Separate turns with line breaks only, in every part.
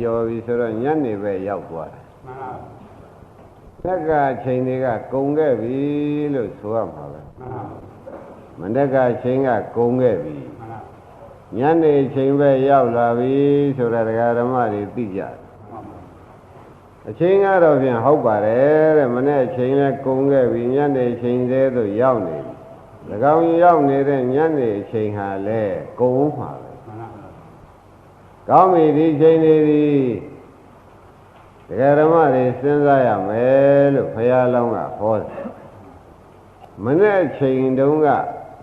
ကျော်ပြီဆိုတော့ညနေပဲရောက်သွားတယ်
မှန်ပါ။
လက်ကအချိန်တွေကကုန်ခဲ့ပြီလို့ဆိုရမှာပဲ
မှန်ပါ။
မနေ့ကအချိန်ကကုန်ခဲ့ပြီ
မှန်ပါ။
ညနေအချိန်ပဲရောက်လာပြီဆိုတာဒကာဓမ္မတွေသိကြတယ်
မှန်ပါ။
အချိန်ကတော့ဖြင့်ဟုတ်ပါတယ်တဲ့မနေ့အချိန်လည်းကုန်ခဲ့ပြီညနေအချိန်သေးသို့ရောက်နေပြီ။၎င်းရောက်နေတဲ့ညနေအချိန်ဟာလည်းကုန်မှာပဲ
မှန်ပါ။
ကောင်းပြီဒီချိန်လေးဒီဒကာဓမ္မတွေစဉ်းစားရမယ်လို့ဘုရားလောင်းကဟောတယ်။မနေ့အချိန်တုန်းက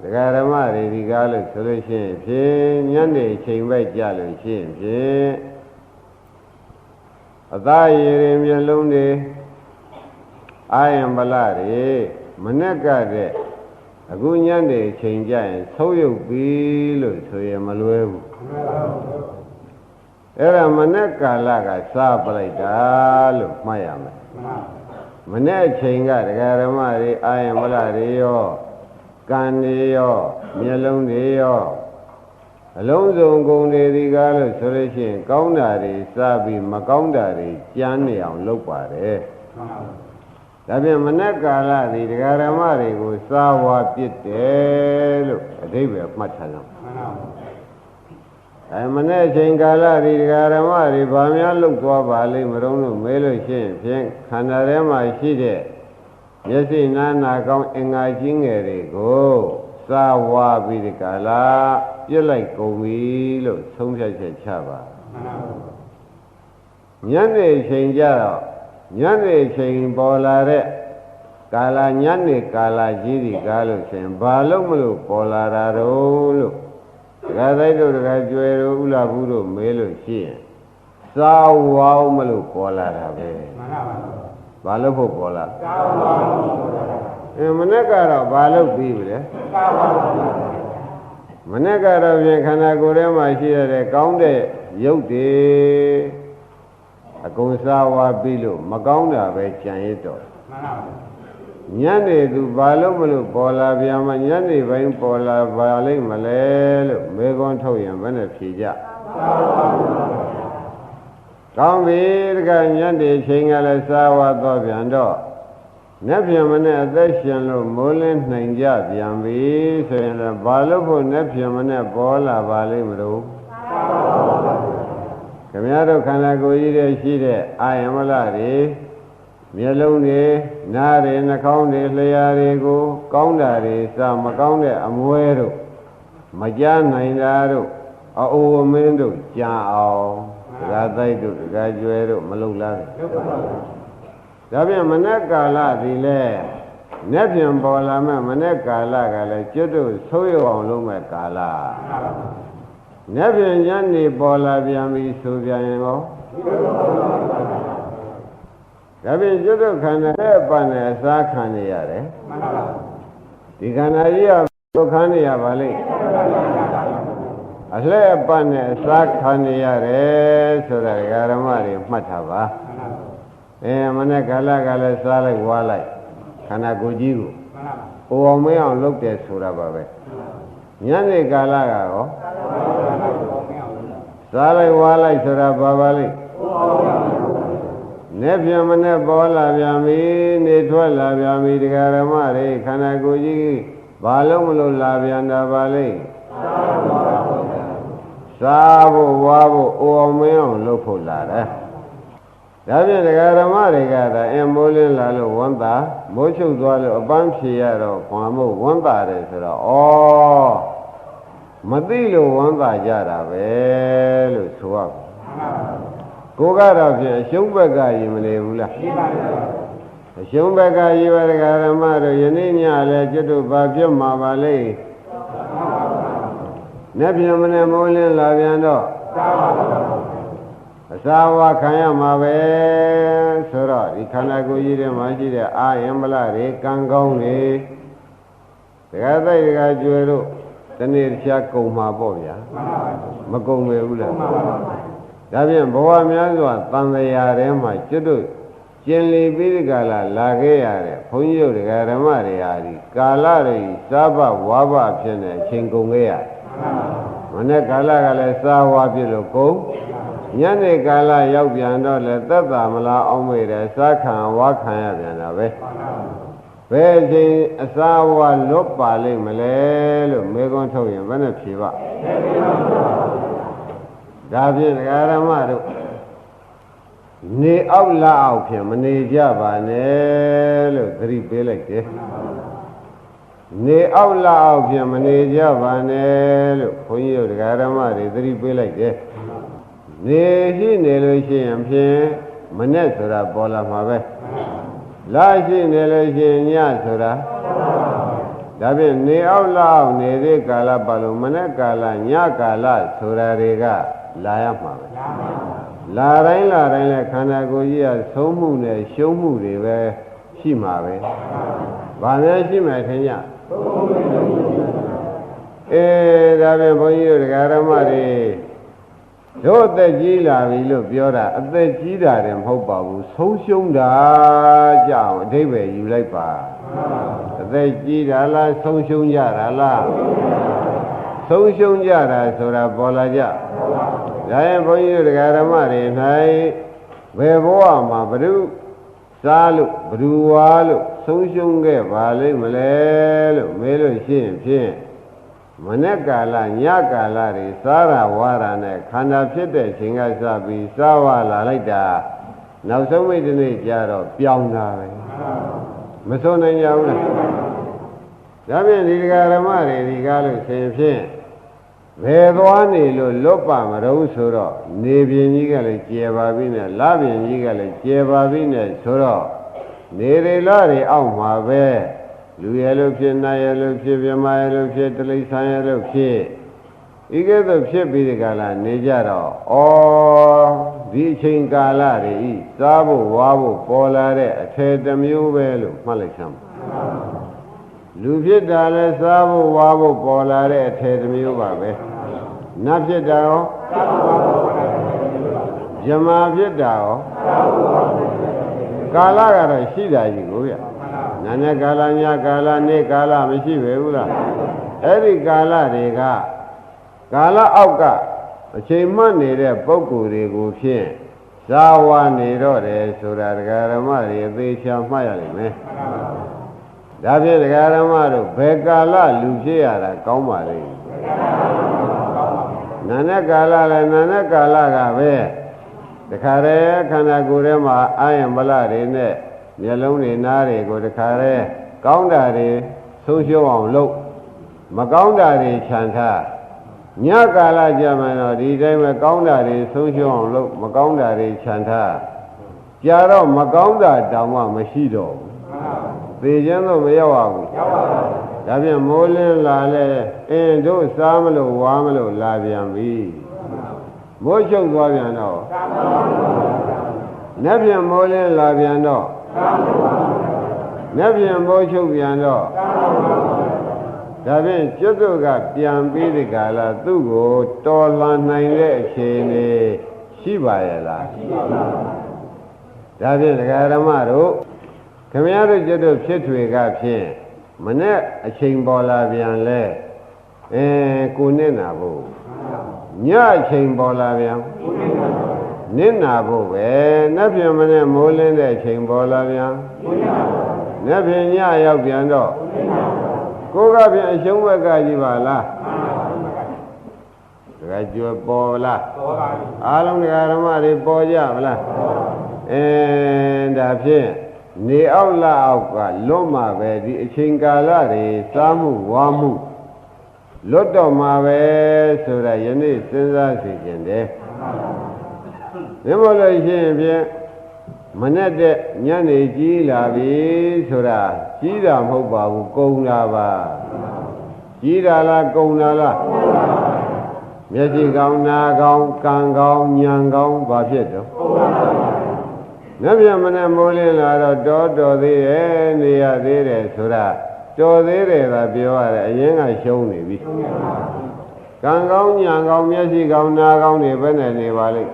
ဒကာဓမ္မတွေဒီကားလို့ဆိုလို့ရှိရင်ဖြင့်ညနေအချိန်ပဲကြာလို့ရှိရင်ဖြင့်အသားရည်ရင်မျက်လုံးတွေအာယံဗလတွေမနေ့ကတည်းကအခုညနေအချိန်ကျရင်သုံးရုပ်ပြီလို့ဆိုရင်မလွဲဘူး အဲ့ဒါမနေ့ကာလကစားပလိုက်တာလို့မှတ်ရမယ်
မှန်ပါ
မနေ့အချိန်ကဒကာဓမ္မတွေအာယံမလတွေရောကံတွေရောမျက်လုံးတွေရောအလုံးစုံကုန်တွေဒီကားလို့ဆိုလို့ရှိရင် ကောင်းတာတွေစားပြီးမကောင်းတာတွေကြမ်းနေအောင်လုပ်ပါတယ်
မှန်ပါ
ဒါပြန်မနေ့ကာလဒီဒကာဓမ္မတွေကိုစားဝါပြစ်တယ်လို့အဓိပ္ပာယ်မှတ်ထားကြအောင်
မှန်ပါ
အဲမနေ့ချိန်ကာလဒီဒကာဓမ္မတွေဗာများလုတ်သွားပါလိမ့်မတော့လို့မဲလို့ရှိရင်ဖြင့်ခန္ဓာထဲမှာရှိတဲ့မျက်စိနာနာကောင်းအင်္ဂါကြီးငယ်တွေကိုစာဝါပြီးဒီကာလပြစ်လိုက်ကုန်ပြီလို့သုံးဖြတ်ချက်ချပါ
မှန်ပါ
ညနေချိန်ကျတော့ညနေချိန်ပေါ်လာတဲ့ကာလညနေကာလကြီးဒီကားလို့ရှိရင်ဘာလို့မလို့ပေါ်လာတာတော့လို့ ဒကာသိုက်တို့ဒကာကျွယ်တို့ဥလာဘူးတို့မေးလို့ရှိရင်စာဝေါင်းမလို့ပေါ်လာတာပဲ
မှန်ပါ
ဘာလို့ဖို့ပေါ်လာ
သာဝါ
အဲမနေ့ကတော့ဘာလို့ပြီးပြီလဲ
သာဝါ
မနေ့ကတော့ပြင်ခန္ဓာကိုယ်ထဲမှာရှိရတဲ့ကောင်းတဲ့ရုပ်တွေအကုန်စားဝါပြီးလို့မကောင်းတာပဲကြံရစ်တော့
မှန်ပါ
ညနေသူဘာလို့မလို့ပေါ်လာပြန်မညနေပိုင်းပေါ်လာပါလိမ့်မလဲလို့မေခွန်းထုတ်ရင်ဘယ်နဲ့ဖြေကြကောင်းပြီတကညနေချိန်ကလည်းစားဝါတော့ပြန်တော့နက်ပြန်မနဲ့အသက်ရှင်လို့မိုးလင်းနိုင်ကြပြန်ပြီဆိုရင်လည်းဘာလို့ဖို့နက်ပြန်မနဲ့ပေါ်လာပါလိမ့်မလို့ခင်ဗျားတို့ခန္ဓာကိုယ်ကြီးတဲ့ရှိတဲ့အာယမလတွေ မျက်လုံးတွေနားတွေနှာခေါင်းတွေလျှာတွေကို ကောင်းတာတွေစမကောင်းတဲ့အမွဲတို့မကြားနိုင်တာတို့အအိုးအမင်းတို့ကြာအောင်ဒကာတိုက်တို့ဒကာကျွဲတို့မလုံလား
လုပ်ပါ
ဒါပြန်မနေ့ကာလဒီလဲနက်ပြန်ပေါ်လာမဲ့မနေ့ကာလကလည်းကျွတ်တို့ဆိုးရအောင်လုပ်မဲ့ကာလနက်ပြန်ညနေပေါ်လာပြန်ပြီဆိုပြန်ရင်ရော ဒါပြန်ကျွတ်တို့ခန္ဓာရဲ့အပန်းနဲ့အစားခံနေရတယ်
မှန်ပါ
ဒီခန္ဓာကြီးကဒုက္ခနေရပါလိမ့်အလှဲ့အပန်းနဲ့အစားခံနေရတယ်ဆိုတာဓမ္မတွေမှတ်ထားပါအဲမနေ့ကာလကလည်းစားလိုက်ဝါလိုက်ခန္ဓာကိုယ်ကြီးကို
မှန်ပါ
ဟိုအောင်မင်းအောင်လုပ်တယ်ဆိုတာပါပဲညနေကာလကရောစားလိုက်ဝါလိုက်ဆိုတာပါပါလိမ့် နေပြန်မနဲ့ပေါ်လာပြန်ပြီနေထွက်လာပြန်ပြီတရားဓမ္မတွေခန္ဓာကိုယ်ကြီးဘာလို့မလို့လာပြန်တာပါလိမ့်စားဖို့ဝါဖို့အိုအောင်မင်းအောင်လုပ်ဖို့လာတယ်ဒါဖြင့်တရားဓမ္မတွေကဒါအင်းမိုးလင်းလာလို့ဝမ်းသာမိုးချုပ်သွားလို့အပန်းဖြေရတော့ခွန်မို့ဝမ်းသာတယ်ဆိုတော့ဩမသိလို့ဝမ်းသာကြတာပဲလို့ဆိုရပါ ကိုကတော့ဖြင့်အရှုံးဘက်ကရင်မနေဘူးလား
ဒီပါလေ
အရှုံးဘက်ကရေးပါဒကာရမတို့ယနေ့ညလည်းကျွတ်တို့ဘာပြတ်မှာပါလေ။နေ့ပြန်မနေ့မိုးလင်းလာပြန်တော့
သာဝါ
အစာဝါခံရမှာပဲဆိုတော့ဒီခန္ဓာကိုယ်ကြီးထဲမှာရှိတဲ့အာယံမလတွေကံကောင်းတွေဒကာသိုက်ဒကာကျွယ်တို့တနေ့တစ်ခြားကုံမှာပေါ့ဗျာ
မှန်ပါ
မကုံပဲဘူးလား
မှန်ပါ
ဒါဖြင့်ဘဝများစွာတန်တရားထဲမှာကျွတ်တို့ကျင်လီပြီးဒီကလာလာခဲ့ရတဲ့ဘုန်းကြီးတို့ဒကာဓမ္မတွေဟာဒီကာလတွေစားဘဝါဘဖြစ်နေအချိန်ကုန်ခဲ့ရတယ်
မှန်ပါ
မနေ့ကာလကလည်းစားဝါဖြစ်လို့ကုန်
သ
ညနေကာလရောက်ပြန်တော့လေသက်သာမလားအောင်မေတယ်စားခံဝါခံရပြန်တာပဲဘယ်အချိန်အစာဝါလွတ်ပါလိမ့်မလဲလို့မေခွန်းထုတ်ရင်ဘယ်နဲ့ဖြေပါ ဒါဖြင့်ဒကာရမတို့နေအောက်လာအောက်ဖြင့်မနေကြပါနဲ့လို့သတိပေးလိုက်တယ်နေအောက်လာအောက်ဖြင့်မနေကြပါနဲ့လို့ခွန်ကြီးတို့ဒကာရမတွေသတိပေးလိုက်တယ်နေရှိနေလို့ရှိရင်ဖြင့်မနဲ့ဆိုတာပေါ်လာမှာပဲလာရှိနေလို့ရှိရင်ညဆိုတာဒါဖြင့်နေအောက်လာအောက်နေတဲ့ကာလပါလို့မနဲ့ကာလညကာလဆိုတာတွေက လာရမှာပဲလာတိုင်းလာတိုင်းလဲခန္ဓာကိုယ်ကြီးကသုံးမှုနဲ့ရှုံးမှုတွေပဲရှိမှာပဲ။ဘာများရှိမှထင်ကြ။အေးဒါပဲဘုန်းကြီးတို့ဒကာရမတွေတို့အသက်ကြီးလာပြီလို့ပြောတာအသက်ကြီးတာတယ်မဟုတ်ပါဘူးဆုံးရှုံးတာကြောင့်အဓိပ္ပာယ်ယူလိုက်ပါအသက်ကြီးတာလားဆုံးရှုံးကြတာလားဆုံးရှုံးကြတာဆိုတာပေါ်လာကြ ဒါရင်ဘုန်းကြီးတို့ဒကာရမတွေ၌ဘယ်ဘဝမှာဘ ᱹ စားလို့ဘ ᱹ ဝါလို့ဆုံးရှုံးခဲ့ပါလိမ့်မလဲလို့မေးလို့ရှိရင်ဖြင့်မနေ့ကာလညကာလတွေစားရဝါရနဲ့ခန္ဓာဖြစ်တဲ့ချိန်ကစပြီးစားဝါလာလိုက်တာနောက်ဆုံးမိတ်တနေ့ကျတော့ပြောင်းတာပဲမစွန်နိုင်ကြဘူးလားဒါဖြင့်ဒီဒကာရမတွေဒီကားလို့ဆင်ဖြင့် ဘယ်သွားနေလို့လွတ်ပါမတော့ဆိုတော့နေပြင်းကြီးကလည်းကျယ်ပါပြီနဲ့လပြင်းကြီးကလည်းကျယ်ပါပြီနဲ့ဆိုတော့နေရလတွေအောက်မှာပဲလူရလို့ဖြစ်နာရလို့ဖြစ်ပြမရလို့ဖြစ်တိလိษံရလို့ဖြစ်ဤကဲ့သို့ဖြစ်ပြီးဒီကလာနေကြတော့ဩဒီအချိန်ကာလတွေဤစားဖို့ဝါဖို့ပေါ်လာတဲ့အထေတစ်မျိုးပဲလို့မှတ်လိုက်ချမ်းလူဖြစ်တာလဲစားဖို့ဝါဖို့ပေါ်လာတဲ့အထေတစ်မျိုးပါပဲ နတ်ဖြစ်တာရောဇမာဖြစ်တာရောကာလကတော့ရှိတာကြီးကိုဗျနာနဲ့ကာလညကာလနေ့ကာလမရှိပဲဘူးလားအဲ့ဒီကာလတွေကကာလအောက်ကအချိန်မှတ်နေတဲ့ပုံကိုယ်တွေကိုဖြင့်ဇာဝနေတော့တယ်ဆိုတာဒကာရမတွေအသေးချာမှတ်ရလိမ့်မယ်ဒါဖြင့်ဒကာရမတို့ဘယ်ကာလလူဖြစ်ရတာကောင်းပါလိမ့် နာနဲ့ကာလလည်းနာနဲ့ကာလကပဲတခါတည်းခန္ဓာကိုယ်ထဲမှာအာယံဗလတွေနဲ့မျက်လုံးတွေနားတွေကိုတခါတည်းကောင်းတာတွေဆုံးရှုံးအောင်လုပ်မကောင်းတာတွေခြံထားညကာလကြမှာတော့ဒီတိုင်းပဲကောင်းတာတွေဆုံးရှုံးအောင်လုပ်မကောင်းတာတွေခြံထားကြာတော့မကောင်းတာတောင်မှမရှိတော့ဘူးသေခြင်းတော့မရောက်ပါဘူးရောက်ပါဘူး ဒါဖြင့်မိုးလင်းလာလဲအင်းတို့စားမလို့ဝါမလို့လာပြန်ပြီမိုးချုပ်သွားပြန်တော့နက်ပြန်မိုးလင်းလာပြန်တော့နက်ပြန်မိုးချုပ်ပြန်တော့ဒါဖြင့်ကျွတ်တို့ကပြန်ပြီးဒီကလာသူ့ကိုတော်လှန်နိုင်တဲ့အခြေအနေရှိပါရဲ့လားရှိပါပါဒါဖြင့်ဒကာဓမ္မတို့ခမည်းတော်ကျွတ်တို့ဖြစ်ထွေကဖြင့် မနဲ့အချိန်ပေါ်လာပြန်လဲအဲကိုနဲ့နာဖို့ညအချိန်ပေါ်လာပြန်နင့်နာဖို့ပဲနတ်ပြင်မနဲ့မိုးလင်းတဲ့အချိန်ပေါ်လာပြန်နတ်ပြင်ညရောက်ပြန်တော့ကိုကပြင်အရှုံးဘက်ကကြီးပါလားတကယ်ကျွပေါ်လားပေါ်ပါပြီအားလုံးတရားဓမ္မတွေပေါ်ကြမလားအဲဒါဖြင့် နေအောက်လာအောက်ကလွတ်မှပဲဒီအချိန်ကာလတွေစားမှုဝါမှုလွတ်တော့မှာပဲဆိုတာယနေ့စဉ်းစားစီခြင်းတယ်မြင်မလို့ရှိရင်ဖြင့်မနဲ့တဲ့ညနေကြီးလာပြီဆိုတာကြီးတာမဟုတ်ပါဘူးကုံတာပါကြီးတာလားကုံတာလားမျက်စိကောင်းနာကောင်းကံကောင်းညံကောင်းဘာဖြစ်တော့ နတ်မြမနဲ့မိုးလင်းလာတော့တော်တော်သေးရဲ့နေရသေးတယ်ဆိုတာတော်သေးတယ်သာပြောရတယ်အရင်ကရှုံးနေပြီကံကောင်းညာကောင်းမျက်စိကောင်းနာကောင်းတွေဘယ်နဲ့နေပါလိမ့်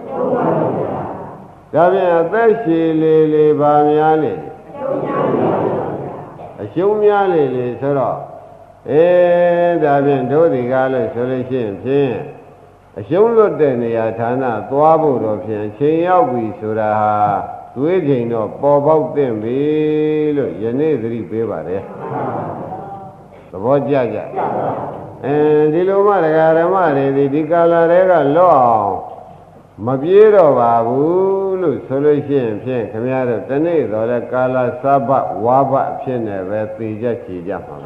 ဒါပြန်အသက်ရှည်လေလေပါများလေအရှုံးများလေလေဆိုတော့အေးဒါဖြင့်တို့ဒီကားလို့ဆိုလို့ရှိရင်ဖြင့်အရှုံးလွတ်တဲ့နေရာဌာနသွားဖို့တော့ဖြင့်ချိန်ရောက်ပြီဆိုတာဟာ သွေးချိန်တော့ပေါ်ပေါက်တဲ့ပြီလို့ယနေ့သတိပေးပါတယ်သဘောကျကြအဲဒီလိုမှဒကာဓမ္မတွေဒီဒီကာလာတွေကလော့အောင်မပြေးတော့ပါဘူးလို့ဆိုလို့ရှိရင်ဖြင့်ခမရတို့တနေ့တော့လဲကာလာစဘဝါဘဖြစ်နေပဲသိကြချီကြမှာ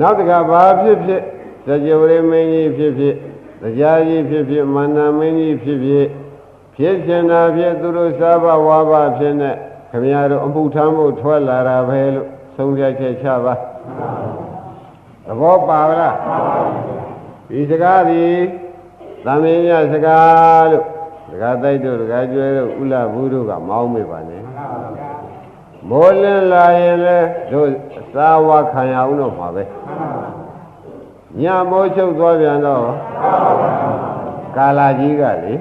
နောက်တကဘာဖြစ်ဖြစ်စကြဝဠာမင်းကြီးဖြစ်ဖြစ်တရားကြီးဖြစ်ဖြစ်မန္တမင်းကြီးဖြစ်ဖြစ် ဖြစ်ချင်တာဖြစ်သူတို့စဘဝါဘဖြစ်နေခမရတို့အမှုထမ်းဖို့ထွက်လာတာပဲလို့ဆုံးဖြတ်ချက်ချပါသဘောပါလားဒီစကားဒီသမင်းရစကားလို့ဒကာတိုက်တို့ဒကာကျွဲတို့ဥလဘူးတို့ကမောင်းမေပါနဲ့မိုးလင်းလာရင်လေတို့သာဝခံရအောင်တော့မှာပဲညမိုးချုပ်သွားပြန်တော့ကာလာကြီးကလေ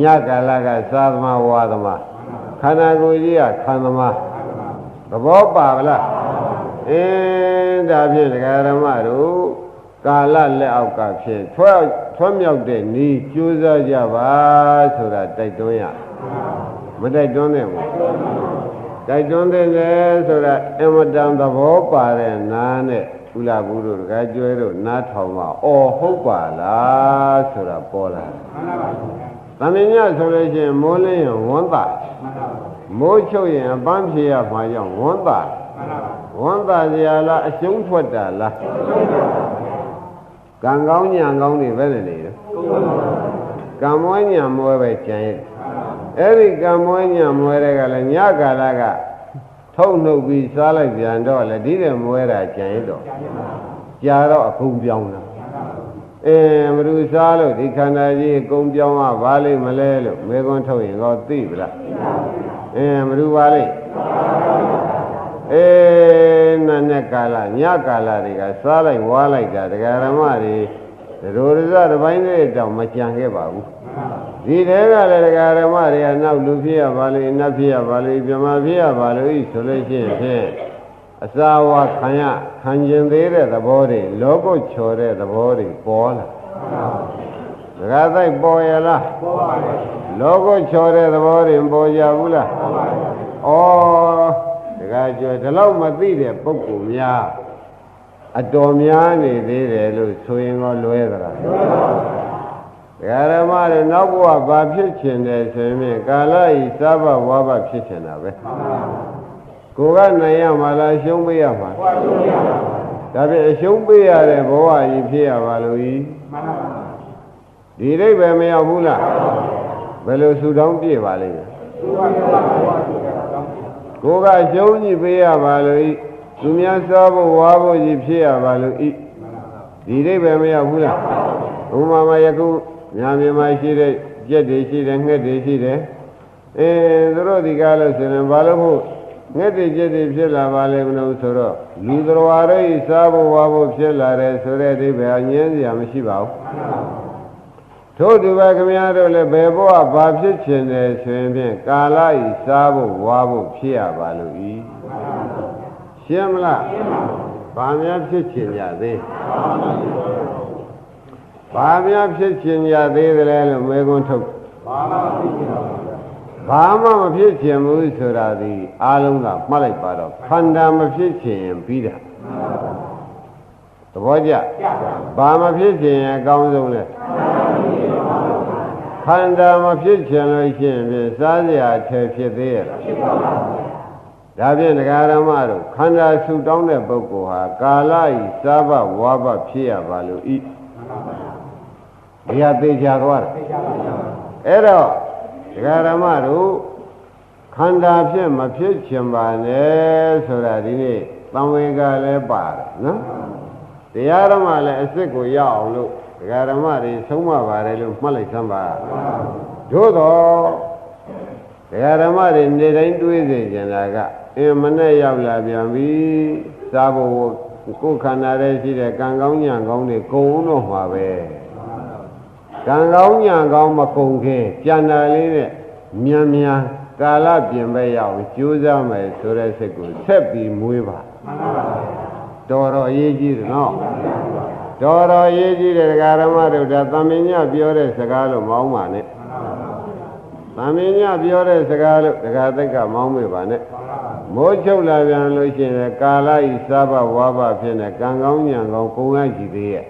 ညကာလကသာသမာဝါသမာခန္ဓာကိုယ်ကြီးကခံသမာသဘောပါဗလားအင်းဒါဖြင့်ဒကာရမတို့ကာလလက်အောက်ကဖြင့်ထွက်ထွတ်မြောက်တဲ့ဤကြိုးစားကြပါဆိုတာတိုက်တွန်းရမတိုက်တွန်းနဲ့ဘူးတိုက်တွန်းတဲ့လေဆိုတာအမတန်သဘောပါတဲ့နားနဲ့ကုလဘူးတို့တကကျွဲတို့နားထောင်မှာအော်ဟုတ်ပါလားဆိုတာပေါ်လာသမ င်ညဆိုလို့ရှိရင်မိုးလင်းရင်ဝန်းတာမိုးချုပ်ရင်အပန်းဖြေရမှာကြောင့်ဝန်းတာဝန်းတာစရာလားအရှုံးထွက်တာလားကံကောင်းညာကောင်းတွေပဲနေနေတယ်ကံမွဲညာမွဲပဲကျန်ရဲ့အဲ့ဒီကံမွဲညာမွဲတဲ့ကလည်းညကာလကထုတ်နှုတ်ပြီးစားလိုက်ပြန်တော့လေဒီတဲ့မွဲတာကျန်ရဲ့တော့ကြာတော့အကုန်ပြောင်းတာ အဲမလူစားလို့ဒီခန္ဓာကြီးအကုန်ပြောင်းอ่ะဘာလိမ့်မလဲလို့မေခွန်းထုတ်ရင်တော့သိပလားအဲမလူပါလိမ့်အေးနတ်နဲ့ကာလညကာလတွေကစားလိုက်ဝါလိုက်တာဒကာရမတွေဒရိုရဇတပိုင်းလေးတောင်မကြံခဲ့ပါဘူးဒီတဲကလည်းဒကာရမတွေကနောက်လူဖြစ်ရပါလိမ့်နတ်ဖြစ်ရပါလိမ့်ပြမဖြစ်ရပါလိမ့်ဆိုလို့ရှိရင်ဖြင့် အစာဝါခံရခံကျင်သေးတဲ့သဘောတွေလောကုတ်ချော်တဲ့သဘောတွေပေါ်လာဒကာသိုက်ပေါ်ရလားပေါ်ပါဘူးလောကုတ်ချော်တဲ့သဘောတွေပေါ်ကြဘူးလားပေါ်ပါဘူးဩကကျော်ဒီလောက်မသိတဲ့ပုဂ္ဂိုလ်များအတော်များနေသေးတယ်လို့ဆိုရင်တော့လွဲသလားလွဲပါဘူးဓမ္မတွေနောက်ဘဝဘာဖြစ်ချင်တယ်ဆိုရင်ကာလဤသဗ္ဗဝါဘဖြစ်ချင်တာပဲ ကိုကနိုင်ရမှာလားရှုံးပေးရမှာဒါဖြင့်အရှုံးပေးရတဲ့ဘဝကြီးဖြစ်ရပါလို့ဤဒီအိဗယ်မရောက်ဘူးလားဘယ်လိုဆူတောင်းပြည့်ပါလိမ့်မယ်ကိုကရှုံးကြီးပေးရပါလို့ဤသူများစားဖို့ဝါဖို့ကြီးဖြစ်ရပါလို့ဤဒီအိဗယ်မရောက်ဘူးလားဥမာမယခုညာမြန်မာရှိတဲ့ကြက်တွေရှိတယ်ငှက်တွေရှိတယ်အဲသူတို့ဒီကားလို့ဆိုရင်ဘာလို့ဖို့ ငှက်တွေကြက်တွေဖြစ်လာပါလဲမလို့ဆိုတော့လူတော်ရည်စားဖို့ဝါဖို့ဖြစ်လာတယ်ဆိုတဲ့အိဗယ်အငြင်းစရာမရှိပါဘူးထို့သူပဲခမည်းတော်လည်းဘယ်ဘဝဘာဖြစ်ခြင်းလဲဆိုရင်ဖြင့်ကာလဤစားဖို့ဝါဖို့ဖြစ်ရပါလို့ဤရှင်းမလားဘာများဖြစ်ခြင်းကြသေးဘာများဖြစ်ခြင်းကြသေးတယ်လဲလို့မေခွန်းထုတ်ဘာမှ မဖြစ်ခြင်းဘူးဆိုတာဒီအားလုံးကမှတ်လိုက်ပါတော့ခန္ဓာမဖြစ်ခြင်းရင်ပြီးတာသဘောကျဘာမဖြစ်ခြင်းရင်အကောင်းဆုံးလဲခန္ဓာမဖြစ်ချင်လို့ရှိရင်ဖြင့်စားစရာထဲဖြစ်သေးရဲ့လားဖြစ်ပါဘူးဒါဖြင့်ဒကာရမတို့ခန္ဓာဆူတောင်းတဲ့ပုဂ္ဂိုလ်ဟာကာလဤစားဘဝါဘဖြစ်ရပါလို့ဤဒီဟာသိကြသွားတယ်အဲ့တော့ ဒကာရမတို့ခန္ဓာဖြင့်မဖြစ်ချင်ပါနဲ့ဆိုတာဒီနေ့သံဝေကလည်းပါတယ်နော်တရားဓမ္မလည်းအစ်စ်ကိုရအောင်လို့ဒကာဓမ္မတွေဆုံးမပါတယ်လို့မှတ်လိုက်သမ်းပါသို့တော့ဒကာဓမ္မတွေနေတိုင်းတွေးစေကြတာကအင်းမနဲ့ရောက်လာပြန်ပြီစားဖို့ကိုယ်ခန္ဓာထဲရှိတဲ့ကံကောင်းညံကောင်းတွေကုံတော့မှာပဲ ကံကောင်းညံကောင်းမကုံခင်ကြံတာလေးနဲ့မြန်မြန်ကာလပြင်ပဲရောက်ကြိုးစားမယ်ဆိုတဲ့စိတ်ကိုဆက်ပြီးမွေးပါတော်တော်အရေးကြီးတယ်နော်တော်တော်ရေးကြည့်တဲ့ဒကာရမတို့ဒါသမင်ညပြောတဲ့စကားလို့မောင်းပါနဲ့သမင်ညပြောတဲ့စကားလို့ဒကာသိက်ကမောင်းမေပါနဲ့မိုးချုပ်လာပြန်လို့ရှိရင်ကာလဤစားဘဝါဘဖြစ်နေကံကောင်းညံကောင်းကုံရကြည့်သေးရဲ့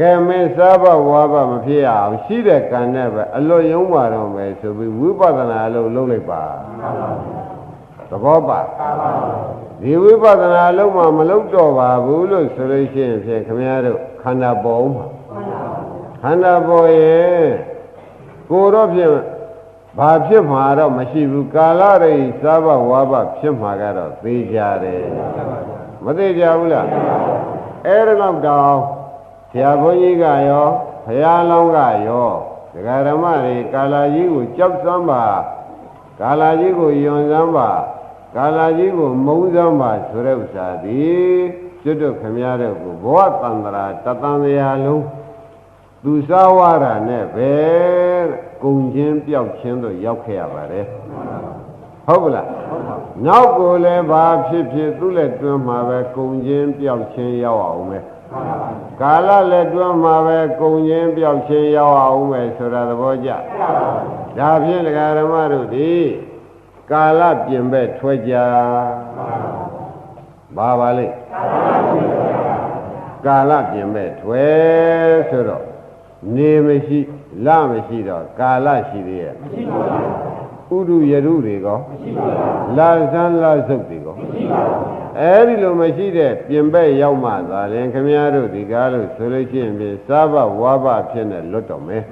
ကဲမင်းစားဘဝါဘမဖြစ်ရအောင်ရှိတဲ့ကံနဲ့ပဲအလွတ်ယုံပါတော့မယ်ဆိုပြီးဝိပဿနာအလုပ်လုပ်လိုက်ပါသဘောပါဒီဝိပဿနာအလုပ်မှမလုပ်တော့ပါဘူးလို့ဆိုလို့ရှိရင်ဖြင့်ခမည်းတော်ခန္ဓာပေါ်မှာခန္ဓာပေါ်ရင်ကိုယ်တော့ဖြင့်ဘာဖြစ်မှာတော့မရှိဘူးကာလရိစားဘဝါဘဖြစ်မှာကတော့သိကြတယ်မသိကြဘူးလားအဲ့ဒါတော့တောင် ဆရာဘုန်းကြီးကရောဘုရားလောင်းကရောဒကာဓမ္မတွေကာလာကြီးကိုကြောက်စမ်းပါကာလာကြီးကိုယွန်စမ်းပါကာလာကြီးကိုမုန်းစမ်းပါဆိုတဲ့ဥစ္စာသည်ကျွတ်တို့ခမရတဲ့ကိုဘောတန္တရာတတန်ရာလုံးသူစားဝါရနဲ့ပဲကုံချင်းပျောက်ချင်းတို့ရောက်ခဲ့ရပါတယ်ဟုတ်ပလားနောက်ကိုလည်းဘာဖြစ်ဖြစ်သူ့လက်တွင်းမှာပဲကုံချင်းပျောက်ချင်းရောက်အောင်ပဲ ကာလလက်တွင်းမှာပဲကုံချင်းပျောက်ချင်းရောက်အောင်ပဲဆိုတာသဘောကျဒါဖြင့်ဒကာဓမ္မတို့ဒီကာလပြင်ဘက်ထွက်ကြဘာပါလိမ့်ကာလပြင်ဘက်ထွက်ဆိုတော့နေမရှိလမရှိတော့ကာလရှိသေးရဲ့မရှိပါဘူးဥဒုယရုတွေကောမရှိပါဘူးလာဇန်လာစုပ်တွေကောမရှိပါဘူး အဲဒီလိုမရှိတဲ့ပြင်ဘက်ရောက်မှသာရင်ခမည်းတော်ဒီကားလို့ဆိုလို့ရှိရင်ပြင်စားဘဝါဘဖြစ်နေလွတ်တော်မယ်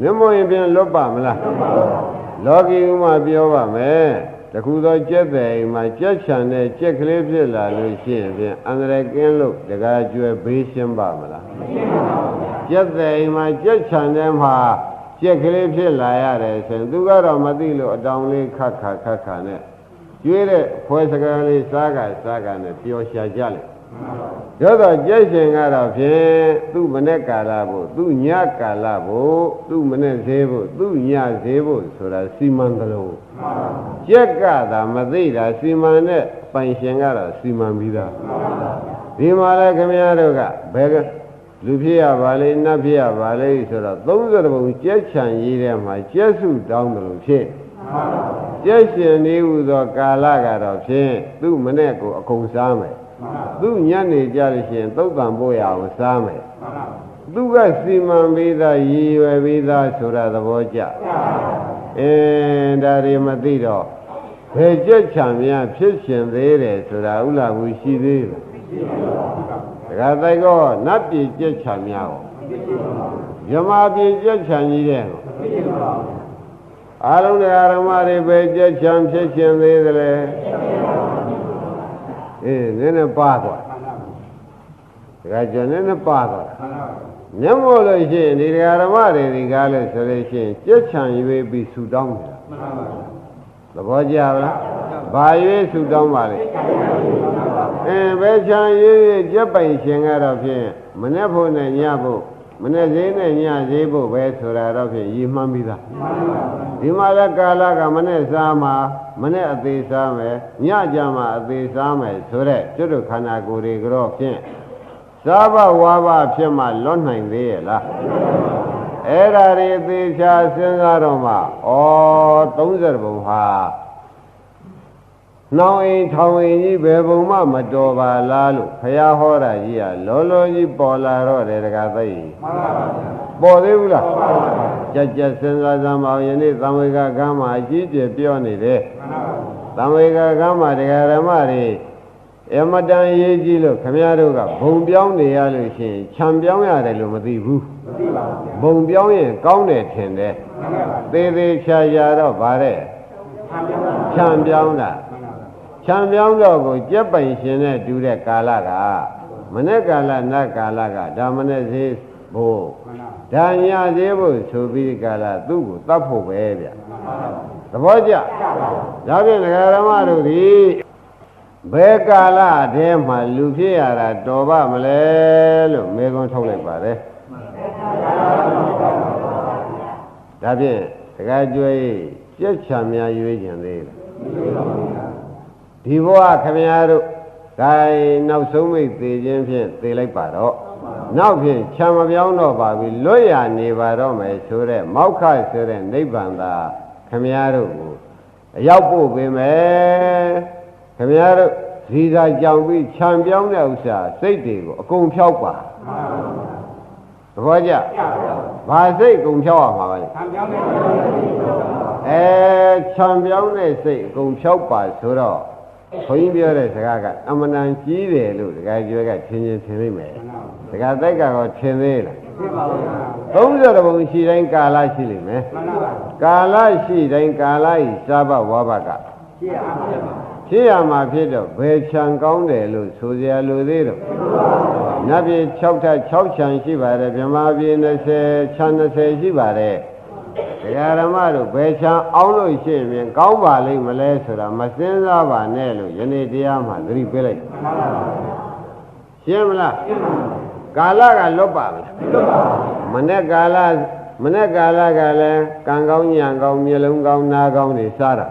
မြတ်မောရင်ပြင်လွတ်ပါမလားလွတ်ပါဘူးလောကီဥမာပြောပါမယ်တခုသောကြက်တဲ့အိမ်မှာကြက်ချံတဲ့ကြက်ကလေးဖြစ်လာလို့ရှိရင်ဖြင့်အန္တရာယ်ကင်းလို့တကားကျွဲဘေးရှင်းပါမလားမရှိပါဘူးကြက်တဲ့အိမ်မှာကြက်ချံတဲ့မှာကြက်ကလေးဖြစ်လာရတယ်ဆိုရင်သူကတော့မသိလို့အတောင်လေးခတ်ခါခတ်ခါနဲ့ ကျွေးတဲ့ဖွဲစကားလေးစားကစားကနဲ့ပျော်ရှာကြလိုက်သို့တော့ကြက်ရှင်ကတော့ဖြင့်သူ့မနဲ့ကာလဖို့သူ့ညကာလဖို့သူ့မနဲ့ဈေးဖို့သူ့ညဈေးဖို့ဆိုတာစီမံတယ်လို့ကြက်ကသာမသိတာစီမံတဲ့ပိုင်ရှင်ကတော့စီမံပြီးသားဒီမှာလဲခင်ဗျားတို့ကဘယ်ကလူဖြစ်ရပါလေနတ်ဖြစ်ရပါလေဆိုတော့30ပုံကြက်ချံရေးထဲမှာကြက်စုတောင်းတယ်လို့ဖြစ် ကြက်ရှင်နေဟုသောကာလကတော့ဖြင့်သူ့မနဲ့ကိုအကုန်စားမယ်သူညနေကြလို့ရှိရင်သုတ်တံပို့ရအောင်စားမယ်သူကစီမံပြီးသားရည်ရွယ်ပြီးသားဆိုတာသဘောကျအင်းဒါတွေမသိတော့ဘယ်ကြက်ချံများဖြစ်ရှင်သေးတယ်ဆိုတာဥလာဘူးရှိသေးတယ်ဒကာတိုက်ကောနတ်ပြည်ကြက်ချံများရောမြမပြည်ကြက်ချံကြီးတဲ့ အာရုံတရားဓမ္မတွေပဲကြက်ချံဖြစ်ရှင်သေးတယ်လေအေးနည်းနည်းပါသွားဒကာကျော်နည်းနည်းပါသွားမျက်မို့လို့ရှိရင်ဒီတရားဓမ္မတွေဒီကားလို့ဆိုလို့ရှိရင်ကြက်ချံရွေးပြီးဆူတောင်းတယ်သဘောကျလားဘာရွေးဆူတောင်းပါလဲအဲဘယ်ချံရွေးရွေးကြက်ပိုင်ရှင်ကတော့ဖြင့်မနေ့ဖို့နဲ့ညဖို့ မနေ့ဈေးနဲ့ညဈေးဖို့ပဲဆိုတာတော့ဖြင့်ရည်မှန်းပြီးသားဒီမှာလည်းကာလကမနေ့စားမှာမနေ့အသေးစားမယ်ညကြမှာအသေးစားမယ်ဆိုတဲ့ကျွတ်တို့ခန္ဓာကိုယ်တွေကတော့ဖြင့်စားဘဝါဘဖြစ်မှလွတ်နိုင်သေးရဲ့လားအဲ့ဒါတွေသေချာစဉ်းစားတော့မှဩ30ဘုံဟာ နှောင်အိမ်ထောင်အိမ်ကြီးဘယ်ဘုံမှမတော်ပါလားလို့ဖះဟောတာကြီးကလောလောကြီးပေါ်လာတော့တယ်တကားသိမှန်ပါပါပေါ်သေးဘူးလားကြက်ကြက်စဉ်းစားစမ်းပါအောင်ယနေ့သံဝေကကမ်းမှာအကြီးကျယ်ပြောနေတယ်သံဝေကကမ်းမှာတရားဓမ္မတွေအမတန်ရေးကြည့်လို့ခမည်းတော်ကဘုံပြောင်းနေရလို့ရှိရင်ခြံပြောင်းရတယ်လို့မသိဘူးမသိပါဘူးဘုံပြောင်းရင်ကောင်းတယ်ထင်တယ်သေးသေးချာချာတော့ဗါတဲ့ခြံပြောင်းတာ ခြံပြောင်းတော့ကိုကြက်ပိုင်ရှင်နဲ့တူတဲ့ကာလကမနေ့ကာလနတ်ကာလကဒါမနေ့သေးဖို့ဒါညာသေးဖို့ဆိုပြီးကာလသူ့ကိုတတ်ဖို့ပဲဗျသဘောကျဒါဖြင့်ဒကာရမတို့ဒီဘယ်ကာလတည်းမှာလူဖြစ်ရတာတော်ပါမလဲလို့မေခွန်းထုတ်လိုက်ပါတယ်ဒါဖြင့်ဒကာကျွေးကြက်ချံများရွေးကြံသေးတယ် ဒီဘဝခမည်းတော်ဂိုင်းနောက်ဆုံးမိတ်သေးခြင်းဖြင့်သေလိုက်ပါတော့နောက်ဖြင့်ခြံမပြောင်းတော့ပါဘူးလွတ်ရနေပါတော့မယ်ဆိုတဲ့မောက္ခဆိုတဲ့နိဗ္ဗာန်သာခမည်းတော်ကိုအရောက်ပို့ပေးမယ်ခမည်းတော်ဇီသာကြောင်ပြီးခြံပြောင်းတဲ့ဥစ္စာစိတ်တွေကိုအကုန်ဖြောက်ပါသဘောကျဘာစိတ်အကုန်ဖြောက်ရမှာပါလဲ
ခံပြောင်းတဲ့
အဲခြံပြောင်းတဲ့စိတ်အကုန်ဖြောက်ပါဆိုတော့ ဘုန်းကြီးပြောတဲ့စကားကအမှန်တန်ကြီးတယ်လို့ဒကာကျွဲကထင်ချင်းထင်လိမ့်မယ်ဒကာတိုက်ကတော့ထင်သေးလား
ဖြစ်ပါဘူး
30ဘုံရှိတိုင်းကာလရှိလိမ့်မယ်
မှန်ပါပါ
ကာလရှိတိုင်းကာလဤစာဘဝဘက
ရှင်းရပါဖြစ်ပါ
ဖြစ်ရမှာဖြစ်တော့ဘယ်ခြံကောင်းတယ်လို့ဆိုကြလိုသေးတော့နတ်ပြည်6ထပ်6ခြံရှိပါတယ်မြမပြည်20ခြံ20ရှိပါတယ် တရားဓမ္မတို့ဘယ်ခြံအောင်လို့ရှိရင်ကောင်းပါလိမ့်မလဲဆိုတာမစင်းစားပါနဲ့လို့ယနေ့တရားမှာသတိပေးလိုက်
မှန်ပါပါ
ရှင်းမလား
ရှင်းပါ
ကာလကလွတ်ပါမလား
လွတ်ပါ
မနေ့ကာလမနေ့ကာလကလည်းကံကောင်းညံကောင်းမျက်လုံးကောင်းနားကောင်းတွေစားတာ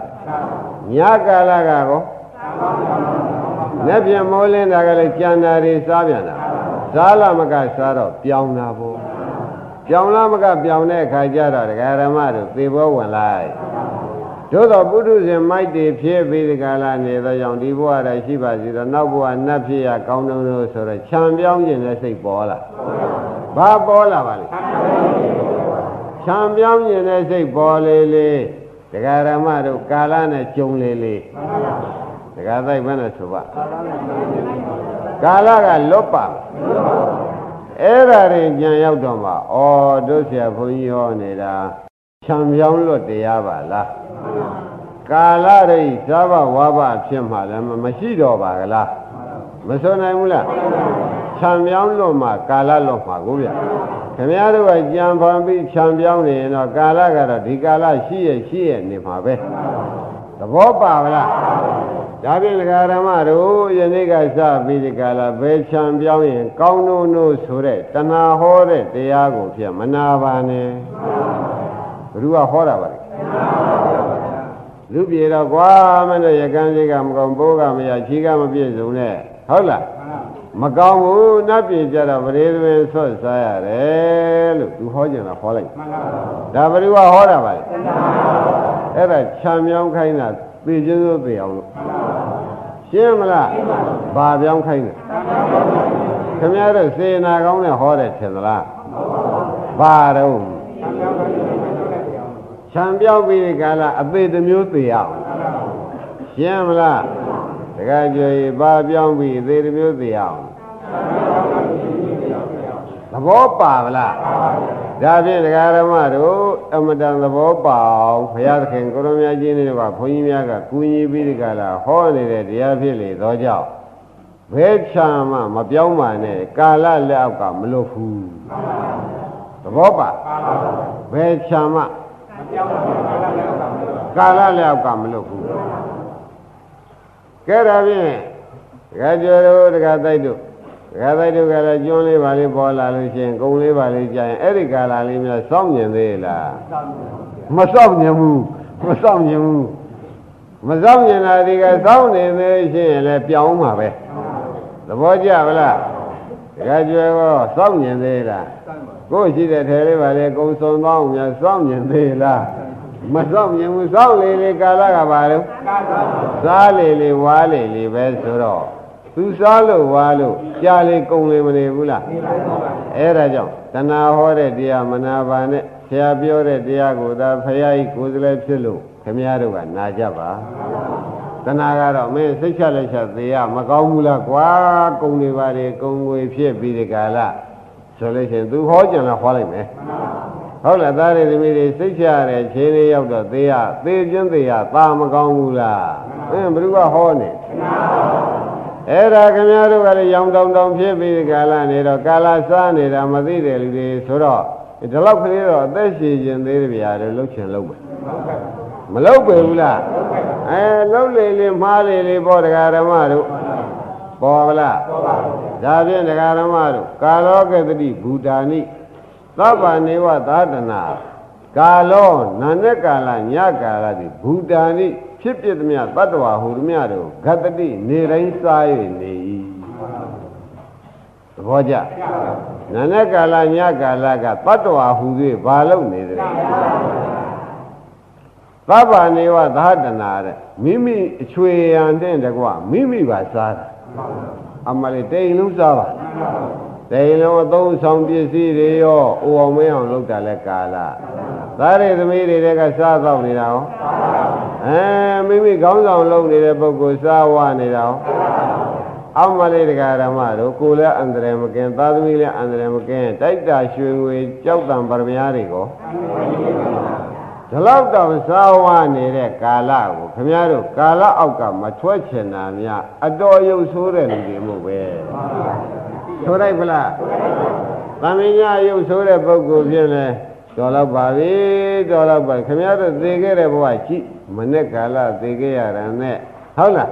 ညကာလကကောလက်ပြမိုးလင်းတာကလည်းကြံတာတွေစားပြန်တာစားလာမကစားတော့ပြောင်းတာပေါ့ ပြောင်းလာမကပြောင်းတဲ့အခါကျတော့ဒကာရမတို့သေဘောဝင်လိုက်တို့တော့ပုထုဇဉ်မိုက်တွေဖြစ်ပြီးဒီကလာနေသောကြောင့်ဒီဘဝရရှိပါစီတော့နောက်ဘဝနတ်ဖြစ်ရကောင်းတယ်လို့ဆိုတော့ခြံပြောင်းခြင်းနဲ့စိတ်ပေါ်လာဘာပေါ်လာပါလဲခြံပြောင်းရင်တဲ့စိတ်ပေါ်လေလေဒကာရမတို့ကာလနဲ့ကြုံလေလေဒကာသိုက်ဘယ်နဲ့ဆိုပါကာလကလွတ်ပါ အဲ့ဒါတွေကြံရောက်တော့မှဩတို့ဆရာဘုန်းကြီးဟောနေတာခြံပြောင်းလွတ်တရားပါလားကာလရိသဘဝဘဖြစ်မှလည်းမရှိတော့ပါကလားမဆိုနိုင်ဘူးလားခြံပြောင်းလွတ်မှကာလလွတ်မှကိုဗျခင်ဗျားတို့ကကြံဖန်ပြီးခြံပြောင်းနေရင်တော့ကာလကတော့ဒီကာလရှိရရှိရနေမှာပဲသဘောပါဗလား ဒါဖြင့်ဒကာရမတို့ယနေ့ကစပြီးဒီကာလဘယ်ခြံပြောင်းရင်ကောင်းတို့တို့ဆိုတဲ့တဏှာဟောတဲ့တရားကိုဖြစ်မနာပါနဲ့ဘ누구ကဟောတာပါလဲလူပြေတော့ကွာမနဲ့ရကန်းစိတ်ကမကောင်းဘိုးကမရချီကမပြည့်စုံနဲ့ဟုတ်လားမကောင်းဘူးနတ်ပြည်ကြတော့ပရိသေဝင်ဆွတ်စားရတယ်လို့သူဟောကြတာဟောလိုက်
မှန်ပါပါ
ဒါဘယ်သူကဟောတာပါလဲအဲ့ဒါခြံပြောင်းခိုင်းတာ သိချင်းစိုးသိအောင်လို့ရှင်းမလားဘာပြောင်းခိုင်းတယ်ခင်ဗျားတို့စေနာကောင်းနဲ့ဟောတယ်ထင်သလားဘာတော့ခြံပြောင်းပြီးဒီကာလအသေးတစ်မျိုးသိအောင်ရှင်းမလားတခါကြွေဘာပြောင်းပြီးအသေးတစ်မျိုးသိအောင်သဘောပါဗလား ဒါဖြင့်ဒကာရမတို့အမတန်သဘောပါအောင်ဘုရားသခင်ကိုရမကြီးနေတော့ဘုန်းကြီးများကကူညီပြီးဒီကလာဟောနေတဲ့တရားဖြစ်လေသောကြောင့်ဘယ်ချာမှမပြောင်းပါနဲ့ကာလလက်အောက်ကမလွတ်ဘူးသဘောပါဘယ်ချာမှကာလလက်အောက်ကမလွတ်ဘူးကဲဒါဖြင့်ဒကာကျော်တို့ဒကာတိုက်တို့ဒ ကာတိုက်တို့ကလည်းကျွန်းလေးပါလေးပေါ်လာလို့ရှိရင်ကုံလေးပါလေးကြာရင်အဲ့ဒီကာလာလေးများစောင့်ညင်သေးလားမစောင့်ညင်ဘူးမစောင့်ညင်ဘူးမစောင့်ညင်တာဒီကစောင့်နေသေးရှိရင်လည်းပြောင်းမှာပဲသဘောကျဗလားဒကာကျွဲကောစောင့်ညင်သေးလားကိုယ်ရှိတဲ့ထဲလေးပါလေကုံစုံသွားအောင်များစောင့်ညင်သေးလားမစောင့်ညင်ဘူးစောင့်လေလေကာလကပါလို့
ကာသာ
စားလေလေဝါလေလေပဲဆိုတော့ သူစားလို့ဝါလို့ကြားလေကုံလေမနေဘူးလားအဲ့ဒါကြောင့်တဏှာဟောတဲ့တရားမနာပါနဲ့ဆရာပြောတဲ့တရားကိုသာဖရာကြီးကိုယ်စလဲဖြစ်လို့ခမည်းတော်ကနာကြပါတဏှာကတော့မင်းစိတ်ချလက်ချသေးရမကောင်းဘူးလားကွာကုံတွေပါလေကုံငွေဖြစ်ပြီးဒီကာလဆိုလို့ရှိရင်သူဟောကြံလာဟောလိုက်မယ်ဟုတ်လားသားတွေသမီးတွေစိတ်ချရတဲ့ခြေလေးရောက်တော့သေးရသေးချင်းသေးရသာမကောင်းဘူးလားအင်းဘယ်သူကဟောနေ အဲ့ဒါခင်ဗျားတို့ကလည်းရောင်တောင်တောင်ဖြစ်ပြီးဒီကာလနေတော့ကာလစားနေတာမသိတဲ့လူတွေဆိုတော့ဒီလောက်ကလေးတော့အသက်ရှည်ခြင်းသေးတယ်ဗျာလို့လှုပ်ချင်လှုပ်မယ်မလှုပ်ပေဘူးလားအဲလှုပ်လေလေမှားလေလေပေါ့တရားဓမ္မတို့ပေါ်ပါလားဒါဖြင့်တရားဓမ္မတို့ကာလောကတတိဘူတာနိသဗ္ဗနေဝသာတနာကာလောနာနဲ့ကာလညကာလတိဘူတာနိ ဖြစ်ပြသည်မြတ်တတ္တဝါဟူသည်မြတ်တို့ဂတ္တိနေတိုင်းစား၍နေ၏သဘောကျနာနဲ့ကာလညကာလကတတ္တဝါဟူ၍ဘာလို့နေတယ်သဗ္ဗနေဝသာတနာတဲ့မိမိအချွေရန်တဲ့တကွမိမိပါစားတာအမလေးတိမ်လုံးစားပါ တိမ်လုံးအသုံးဆောင်ပစ္စည်းတွေရောအိုအောင်မင်းအောင်လုပ်တာလဲကာလသားရသမီးတွေကစားတော့နေတာဟောအဲမိမိခေါင်းဆောင်လုပ်နေတဲ့ပုဂ္ဂိုလ်စားဝနေတာဟောအောက်မလေးတရားဓမ္မတို့ကိုယ်လည်းအန္တရာယ်မကင်းသာသမီလည်းအန္တရာယ်မကင်းတိုက်တာရွှေငွေကြောက်တံပရမများတွေကိုဒီလောက်တော့စားဝနေတဲ့ကာလကိုခမည်းတော်ကာလအောက်ကမထွက်ချင်တာများအတော်ရုပ်ဆိုးတဲ့လူတွေမို့ပဲ ဆိုလိုက်ဗလားသမင်ညာရုပ်ဆိုးတဲ့ပုဂ္ဂိုလ်ဖြစ်လဲတော်တော့ပါပြီတော်တော့ပါခမည်းတော်သေခဲ့တဲ့ဘဝရှိမနေ့ကာလသေခဲ့ရတာနဲ့ဟုတ်လား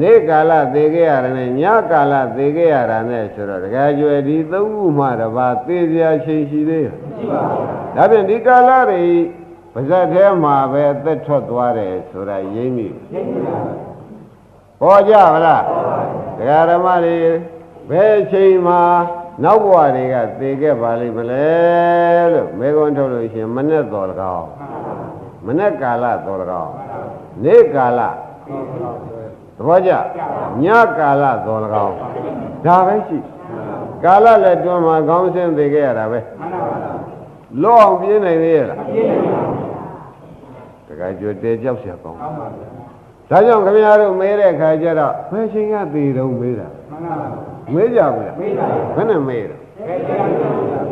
နေ့ကာလသေခဲ့ရတာနဲ့ညကာလသေခဲ့ရတာနဲ့ဆိုတော့တကယ်ကျွယ်ဒီသုံးခုမှတပါသေစရာချိန်ရှိသေးရဲ့ဒါဖြင့်ဒီကာလတွေပါဇက်ထဲမှာပဲအသက်ထွက်သွားတယ်ဆိုတာရိမ့်မိပေါ်ကြမလားတရားဓမ္မတွေ ဘယ်ချိန်မှာနောက်ဘဝတွေကသေခဲ့ပါလိမ့်မလဲလို့မေခွန်းထုတ်လို့ရှိရင်မနဲ့တော်၎င်းမနဲ့ကာလတော်၎င်းနေ့ကာလသဘောကျညကာလတော်၎င်းဒါပဲရှိကာလလည်းတွန်းမှာခေါင်းဆင်းသေခဲ့ရတာပဲလောအောင်ပြင်းနိုင်သေးရဲ့လားတခါကြွတဲကြောက်เสียကောင်းဒါကြောင့်ခင်ဗျားတို့မဲတဲ့ခါကျတော့ဘယ်ချိန်ကသေတုံးမေးတာမေး ကြဘူးလားမေးပါဘူးဘယ်နဲ့မေးတော့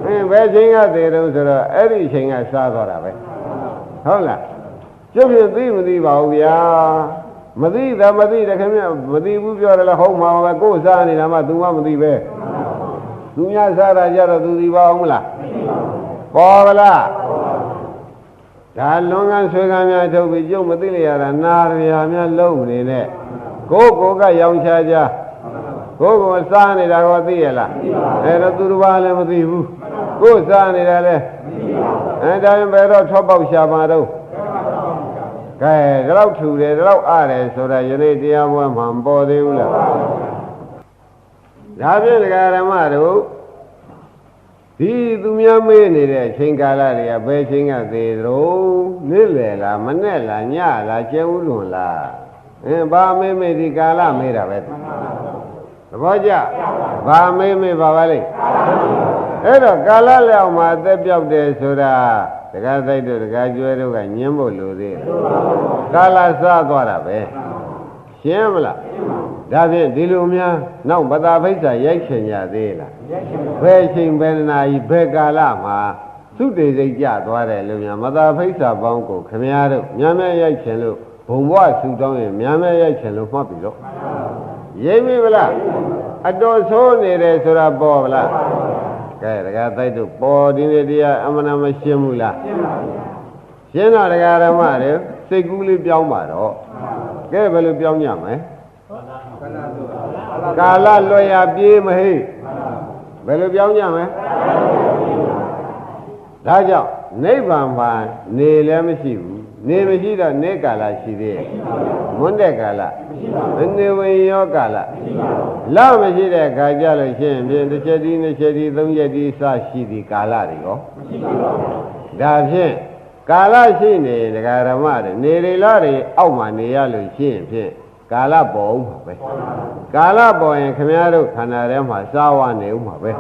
အင်းဘယ်ချိန်ကသေတုံးဆိုတော့အဲ့ဒီချိန်ကစားသွားတာပဲဟုတ်လားကျုပ်ဖြစ်သိမသိပါဘူးဗျာမသိတာမသိတယ်ခင်ဗျမသိဘူးပြောတယ်လားဟုတ်မှာပဲကိုယ်စားနေတာမှ तू မှမသိပဲသူများစားတာကြတော့ तू သိပါအောင်မလားပေါ်ပါလားဒါလွန်ကန်းဆွေကန်းများထုတ်ပြီးကျုပ်မသိလျရတာနာရရာများလုံးနေနဲ့ကိုကိုကရောင်ချာချာ ကိုကိုစားနေတာကောသိရလားအဲ့တော့သူတစ်ပါးလည်းမသိဘူးကိုစားနေတာလည်းအဲ့ဒါရင်ဘယ်တော့ထွက်ပေါက်ရှာမှာတော့ကဲဒီလောက်ထူတယ်ဒီလောက်အားတယ်ဆိုတော့ယနေ့တရားပွဲမှာမပေါ်သေးဘူးလားဒါဖြင့်ဒကာရမတို့ဒီသူများမေးနေတဲ့အချိန်ကာလတွေကဘယ်ချိန်ကသေးတော့နေ့လယ်လားမနေ့လားညလားကျဲဥလွန်လားအင်းဘာမေးမေးဒီကာလမေးတာပဲသ ဘောကျဘာမေးမေးပါပါလိမ့်အဲ့တော့ကာလလျောက်မှာအသက်ပြောက်တယ်ဆိုတာတက္ကသိုက်တို့တက္ကကျွဲတို့ကညင်းဖို့လိုသေးတယ်ကာလစားသွားတာပဲရှင်းမလားဒါဖြင့်ဒီလိုများနောက်ပတာဖိစ္ဆာရိုက်ချင်ကြသေးလားဘယ်ချိန်ဘယ်နာရီဘယ်ကာလမှာသုတေစိတ်ကြသွားတယ်လို့များမတာဖိစ္ဆာပေါင်းကိုခမည်းတော်များများရိုက်ချင်လို့ဘုံဘဝဆူတောင်းရင်များများရိုက်ချင်လို့မှတ်ပြီတော့ ရိပ်ပြီဗလားအတော်ဆိုးနေတယ်ဆိုတာပေါ်ဗလားကဲဒကာတိုက်တို့ပေါ်ဒီနေ့တရားအမှန်မရှင်းဘူးလားရှင်းတော့ဒကာဓမ္မတွေစိတ်ကူးလေးပြောင်းပါတော့ကဲဘယ်လိုပြောင်းကြမလဲကာလလွယ်ရပြေးမဟိဘယ်လိုပြောင်းကြမလဲဒါကြောင့်နိဗ္ဗာန်မှာနေလည်းမရှိဘူး နေမရှိတော့နေကာလရှိသေးရဲ့မွန်းတဲ့ကာလအနေဝင်ရောကာလလမရှိတဲ့ခါကြလို့ရှိရင်ဖြင့်တစ်ချက်ဒီနှစ်ချက်ဒီသုံးချက်ဒီစရှိသည်ကာလတွေရောဒါဖြင့်ကာလရှိနေဒကာရမတွေနေလေလားတွေအောက်မှာနေရလို့ရှိရင်ဖြင့်ကာလပေါ်ဦးမှာပဲကာလပေါ်ရင်ခမည်းတော်ခန္ဓာထဲမှာစားဝနေဦးမှာပဲ